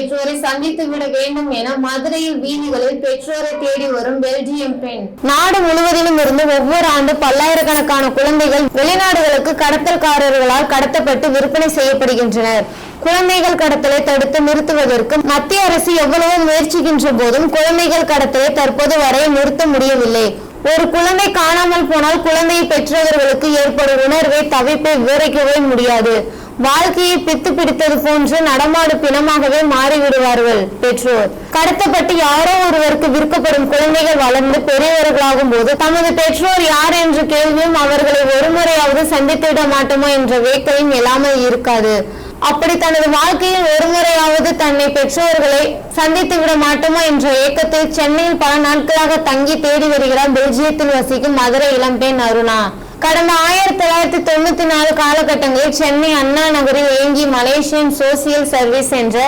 பெற்றோரை சந்தித்து விட வேண்டும் என மதுரையில் வீதிகளில் பெற்றோரை தேடி வரும் பெல்ஜியம் பெண். நாடு முழுவதிலும் இருந்து ஒவ்வொரு ஆண்டு பல்லாயிரக்கணக்கான குழந்தைகள் வெளிநாடுகளுக்கு கடத்தல்காரர்களால் கடத்தப்பட்டு விற்பனை செய்யப்படுகின்றனர். குழந்தைகள் கடத்தலை தடுத்து நிறுத்துவதற்கு மத்திய அரசு எவ்வளவோ முயற்சிக்கின்ற போதும் குழந்தைகள் கடத்தலை தற்போது வரை நிறுத்த முடியவில்லை. ஒரு குழந்தை காணாமல் போனால் குழந்தையை பெற்றவர்களுக்கு ஏற்படும் உணர்வை தவிப்பை விவரிக்கவே முடியாது. வாழ்க்கையை பித்து பிடித்தது போன்று நடமாடு பிணமாகவே மாறிவிடுவார்கள் பெற்றோர். கடத்தப்பட்டு யாரோ ஒருவருக்கு விற்கப்படும் குழந்தைகள் வளர்ந்து பெரியவர்களாகும் போது தமது பெற்றோர் யார் என்ற கேள்வியும் அவர்களை ஒருமுறையாவது சந்தித்திட மாட்டோமோ என்ற வேக்கையும் இல்லாமல் இருக்காது. அப்படி தனது வாழ்க்கையில் ஒருமுறையாவது தன்னை பெற்றோர்களை சந்தித்து விட மாட்டோமோ என்ற ஏக்கத்தில் சென்னையில் பல நாட்களாக தங்கி தேடி வருகிறார் பெல்ஜியத்தில் வசிக்கும் மதுரை இளம்பெண் அருணா. கடந்த ஆயிரத்தி தொள்ளாயிரத்தி தொண்ணூத்தி நாலு காலகட்டங்களில் சென்னை அண்ணா நகரில் இயங்கி மலேசியன் சோசியல் சர்வீஸ் என்ற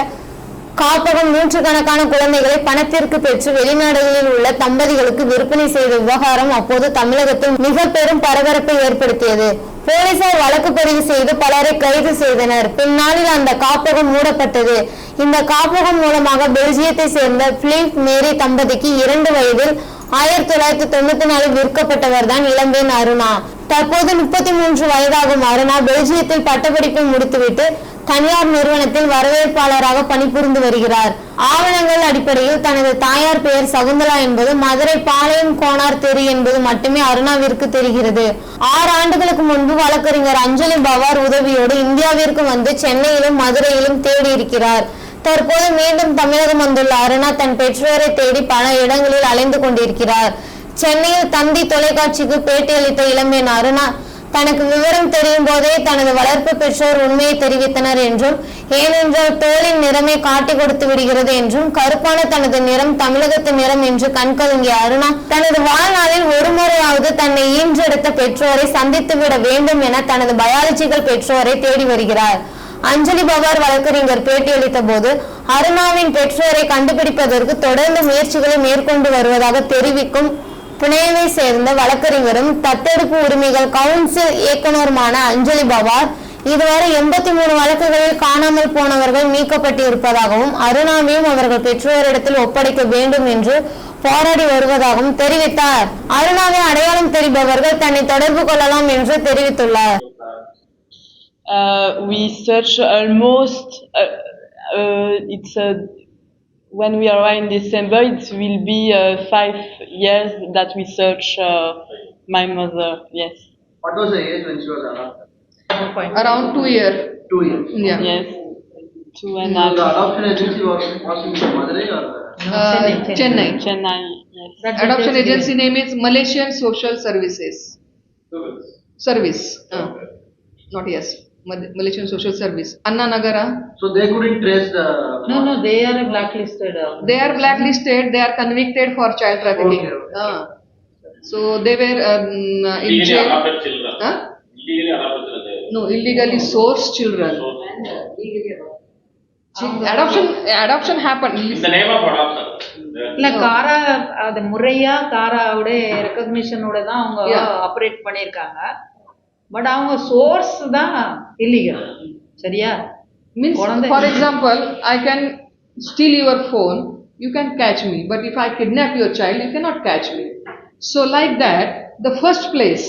காப்பகம் நூற்றுக்கணக்கான குழந்தைகளை பணத்திற்கு பெற்று வெளிநாடுகளில் உள்ள தம்பதிகளுக்கு விற்பனை செய்த விவகாரம் அப்போது தமிழகத்தில் மிக பெரும் பரபரப்பை ஏற்படுத்தியது. போலீசார் வழக்கு பதிவு செய்து பலரை கைது செய்தனர். பின்னாளில் அந்த காப்பகம் மூடப்பட்டது. இந்த காப்பகம் மூலமாக பெல்ஜியத்தை சேர்ந்த பிலிப் மேரி தம்பதிக்கு இரண்டு வயதில் ஆயிரத்தி தொள்ளாயிரத்தி தொண்ணூத்தி நாலில் விற்கப்பட்டவர் தான் இளம்பெண் அருணா. தற்போது முப்பத்தி மூன்று வயதாகும் அருணா பெல்ஜியத்தில் பட்டப்படிப்பை முடித்துவிட்டு தனியார் நிறுவனத்தில் வரவேற்பாளராக பணிபுரிந்து வருகிறார். ஆவணங்கள் அடிப்படையில் தனது தாயார் பெயர் சகுந்தலா என்பது மதுரை பாளையம் கோனார் தெரு என்பது மட்டுமே அருணாவிற்கு தெரிகிறது. ஆறு ஆண்டுகளுக்கு முன்பு வழக்கறிஞர் அஞ்சலி பவார் உதவியோடு இந்தியாவிற்கு வந்து சென்னையிலும் மதுரையிலும் தேடி இருக்கிறார் தற்போது மீண்டும் தமிழகம் வந்துள்ள அருணா தன் பெற்றோரை தேடி பல இடங்களில் அலைந்து கொண்டிருக்கிறார். சென்னையில் தந்தி தொலைக்காட்சிக்கு பேட்டியளித்த இளம்பெண் அருணா தனக்கு விவரம் தெரியும் போதே தனது வளர்ப்பு பெற்றோர் உண்மையை தெரிவித்தனர் என்றும் ஏனென்றால் தோலின் நிறமே காட்டி கொடுத்து விடுகிறது என்றும் கருப்பான தனது நிறம் தமிழகத்து நிறம் என்று கண்கலங்கிய அருணா தனது வாழ்நாளில் ஒருமுறையாவது தன்னை ஈன்றெடுத்த பெற்றோரை சந்தித்து விட வேண்டும் என தனது பயாலஜிக்கல் பெற்றோரை தேடி வருகிறார். அஞ்சலி பவார் வழக்கறிஞர் பேட்டியளித்த போது அருணாவின் பெற்றோரை கண்டுபிடிப்பதற்கு தொடர்ந்து முயற்சிகளை மேற்கொண்டு வருவதாக தெரிவிக்கும் புனேவை சேர்ந்த வழக்கறிஞரும் தத்தெடுப்பு உரிமைகள் கவுன்சில் இயக்குனருமான அஞ்சலி பவார் இதுவரை எண்பத்தி மூணு வழக்குகளில் காணாமல் போனவர்கள் மீட்கப்பட்டு இருப்பதாகவும் அருணாவையும் அவர்கள் பெற்றோரிடத்தில் ஒப்படைக்க வேண்டும் என்று போராடி வருவதாகவும் தெரிவித்தார். அருணாவை அடையாளம் தெரிபவர்கள் தன்னை தொடர்பு கொள்ளலாம் என்று தெரிவித்துள்ளார். Uh, we search almost, uh, uh, it's a when we arrive in December, it will be uh, five years that we search uh, my mother, yes. What was the age when she was around? Around two year. Two years. Yeah. Yes, two and a So the adoption agency was, was in Madurai or? Uh, Chennai. Chennai, yes. Adoption agency name is Malaysian Social Services. Service. Uh, Not yes. Mal- Malaysian Social Service. Anna Nagara. So they couldn't trace the. No, no, they are blacklisted. uh, They are blacklisted. They are convicted for child trafficking. Okay, okay. Uh, so they were um, in jail. children. Huh? Illegally. No, illegally sourced children. Adoption happened. In the name of adoption. இல்ல காரா அது முறையா காராவோட ரெக்கக்னிஷனோட தான் அவங்க. Operate பண்ணிருக்காங்க but அவங்க source தான் illegal சரியா Means, குழந்தை- for example, I can steal your phone, you can catch me. But if I kidnap your child, you cannot catch me. So, like that, the first place